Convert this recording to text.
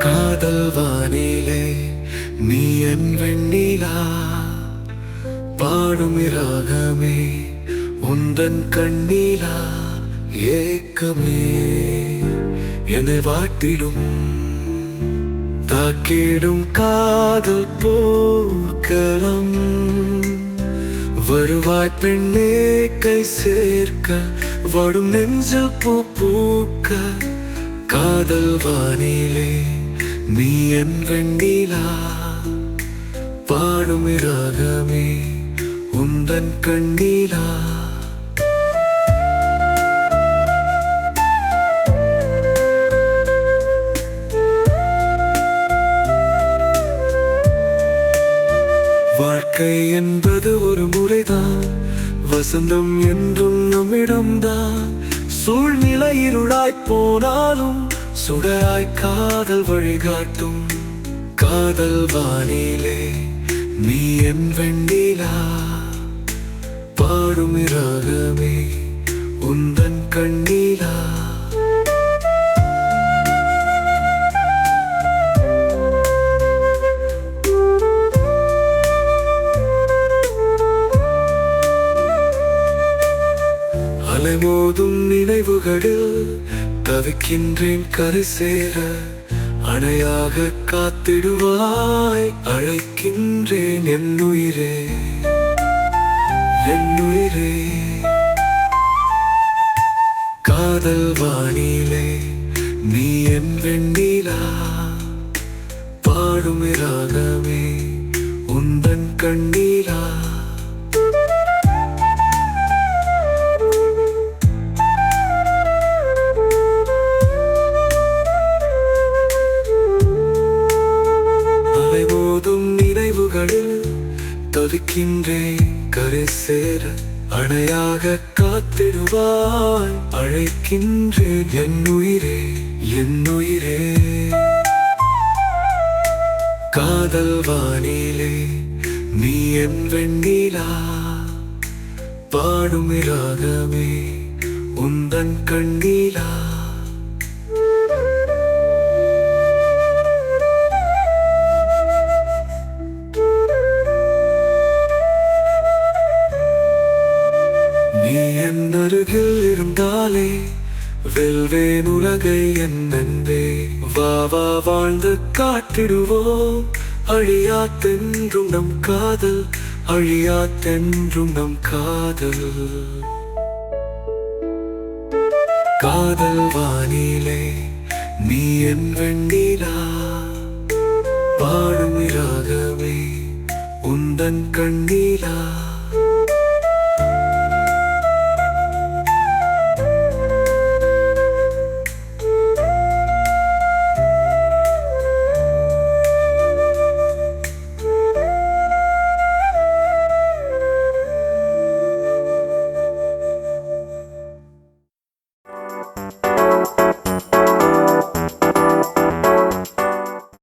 காதல் வானிலே நீ என் வெண்ணிலா பாடும் ராகமே உந்தன் கண்ணீலா ஏக்கமே என்னை வாட்டிடும் தாக்கிடும் காதல் போக்கலம் வருவாய் பெண்ணே கை சேர்க்க வடும் நெஞ்சில் பூ பூக்க காதல் வானிலே நீ என் வெண்ணிலா. பாடும் ராகமே உந்தன் கண்ணீலா. வாழ்க்கை என்பது ஒரு முறைதான். வசந்தம் என்றும் நம்மிடம்தான். சூழ்நிலை இருளாய் போனாலும் சுடராய் காதல் வழிகாட்டும். காதல் வானிலே நீ என் வெண்டிலா பாடும் ராகமே உந்தன் கண்ணீர் நினைவுகளில் தவிக்கின்றேன் கரை சேர அணையாக காத்திடுவாய் அழைக்கின்றேன் என்னுயிரே என்னுயிரே. காதல் வானிலே நீ என் வெண்ணிலா பாடும் ராகமே உந்தன் கண்ணீரா. தவிக்கின்றேன். கரை சேர அணையாக காத்திடுவாய். அழைக்கின்றேன் என் உயிரே என் உயிரே காதல் வானிலே நீ என் வெண்ணிலா. பாடும் ராகமே உந்தன் கண்ணீலா. இருந்தாலே வெல்வேன் உலகை என்னென்றே நன்றே வா வா வாழ்ந்து காட்டிடுவோம் அழியாத்தென்றும் நம் காதல் அழியாத்தென்றும் நம் காதல். காதல் வானிலே நீ என் வெண்ணிலா. பாடும் ராகமே உந்தன் கண்ணீரா